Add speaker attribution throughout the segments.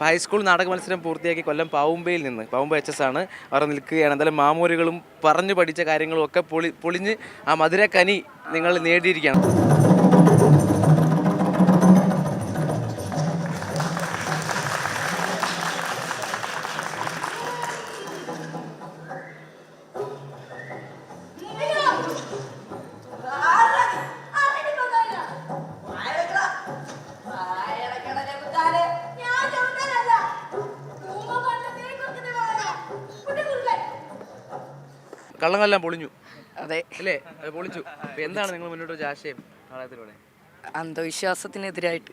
Speaker 1: High school നാടക മത്സരം പൂർത്തിയാക്കി കൊല്ലം പാവുമ്പയിൽ നിന്ന്. പാവുമ്പ എച്ച് എസ് ആണ്. അവർ നിൽക്കുകയാണ്. എന്തായാലും മാമൂലുകളും പറഞ്ഞു പഠിച്ച കാര്യങ്ങളും ഒക്കെ പൊളി പൊളിഞ്ഞ് ആ മധുരക്കനി നിങ്ങൾ നേടിയിരിക്കുകയാണ് കള്ളങ്ങളെല്ലാം പൊളിഞ്ഞു.
Speaker 2: അതെ.
Speaker 1: അല്ലേ? അത് പൊളിച്ചു. എന്താണ് നിങ്ങൾ മുന്നോട്ട് വെച്ച ആശയം നാടകത്തിലൂടെ?
Speaker 2: അന്ധവിശ്വാസത്തിനെതിരായിട്ട്.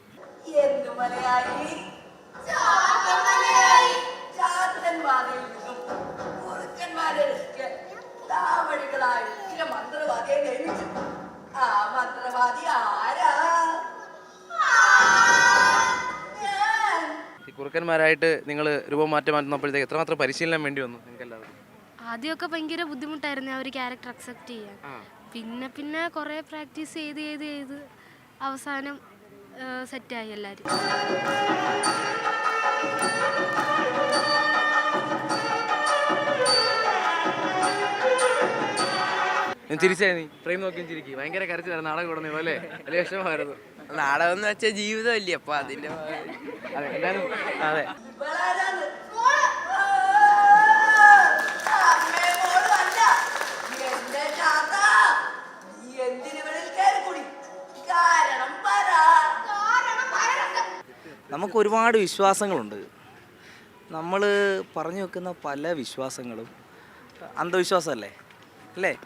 Speaker 1: കുറുക്കന്മാരായിട്ട് നിങ്ങൾ രൂപം മാറ്റം മാറ്റുന്നപ്പോഴത്തേക്ക് എത്രമാത്രം പരിശീലനം വേണ്ടി വന്നു നിങ്ങൾക്ക് എല്ലാവർക്കും
Speaker 3: ആദ്യമൊക്കെ ഭയങ്കര ബുദ്ധിമുട്ടായിരുന്നു ആ ഒരു ക്യാരക്ടർ അക്സെപ്റ്റ് ചെയ്യാൻ. പിന്നെ പിന്നെ കുറേ പ്രാക്ടീസ് ചെയ്ത് ചെയ്ത് ചെയ്ത് അവസാനം സെറ്റായി എല്ലാവരും
Speaker 1: ഞാൻ ചിരിച്ചായി നീ ഫ്രെയിം നോക്കിയും ചിരിക്കും. ഭയങ്കര കരച്ചിലായിരുന്നു നാടകം ഉടനെ അല്ലേ? വലിയ വിഷമമായിരുന്നു.
Speaker 2: നാടകം എന്ന് വെച്ചാൽ ജീവിതമല്ലേ അപ്പൊ അതിന്റെ
Speaker 1: അതെ എന്തായാലും അതെ.
Speaker 4: നമുക്ക് ഒരുപാട് വിശ്വാസങ്ങളുണ്ട്. നമ്മൾ പറഞ്ഞു വെക്കുന്ന പല വിശ്വാസങ്ങളും അന്ധവിശ്വാസമല്ലേ? അല്ലേ?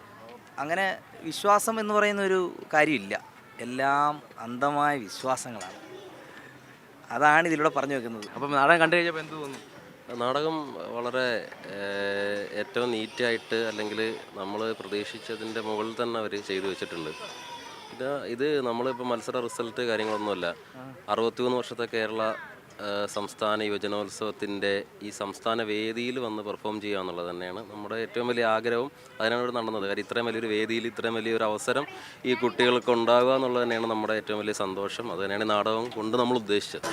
Speaker 4: അങ്ങനെ വിശ്വാസം എന്ന് പറയുന്ന ഒരു കാര്യമില്ല. എല്ലാം അന്ധമായ വിശ്വാസങ്ങളാണ്. അതാണ് ഇതിലൂടെ പറഞ്ഞു വെക്കുന്നത്.
Speaker 1: അപ്പം നാടകം കണ്ടു കഴിഞ്ഞപ്പോൾ എന്ത് തോന്നുന്നു
Speaker 5: നാടകം വളരെ ഏറ്റവും നീറ്റായിട്ട് അല്ലെങ്കിൽ നമ്മൾ പ്രതീക്ഷിച്ചതിന്റെ മുകളിൽ തന്നെ അവർ ചെയ്തു വെച്ചിട്ടുണ്ട്. ഇത് ഇത് നമ്മളിപ്പോൾ മത്സര റിസൾട്ട് കാര്യങ്ങളൊന്നുമല്ല. അറുപത്തിമൂന്ന് വർഷത്തെ കേരള സംസ്ഥാന യുവജനോത്സവത്തിന്റെ ഈ സംസ്ഥാന വേദിയിൽ വന്ന് പെർഫോം ചെയ്യുക എന്നുള്ളത് തന്നെയാണ് നമ്മുടെ ഏറ്റവും വലിയ ആഗ്രഹവും അതിനാണ് ഇവിടെ നടന്നത്. കാര്യം ഇത്രയും വലിയൊരു വേദിയിൽ ഇത്രയും വലിയൊരു അവസരം ഈ കുട്ടികൾക്ക് ഉണ്ടാകുക എന്നുള്ളത് തന്നെയാണ് നമ്മുടെ ഏറ്റവും വലിയ സന്തോഷം. അത് തന്നെയാണ് നാടകം കൊണ്ട് നമ്മൾ ഉദ്ദേശിച്ചത്.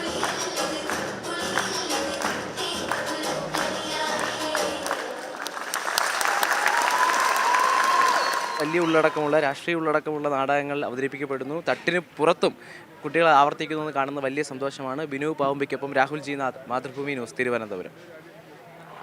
Speaker 1: വലിയ ഉള്ളടക്കമുള്ള രാഷ്ട്രീയ ഉള്ളടക്കമുള്ള നാടകങ്ങൾ അവതരിപ്പിക്കപ്പെടുന്നു. തട്ടിന് പുറത്തും കുട്ടികൾ ആവർത്തിക്കുന്നത് കാണുന്ന വലിയ സന്തോഷമാണ്. ബിനു പാവുമ്പയ്ക്കൊപ്പം രാഹുൽ ജി നാഥ് മാതൃഭൂമി ന്യൂസ് തിരുവനന്തപുരം.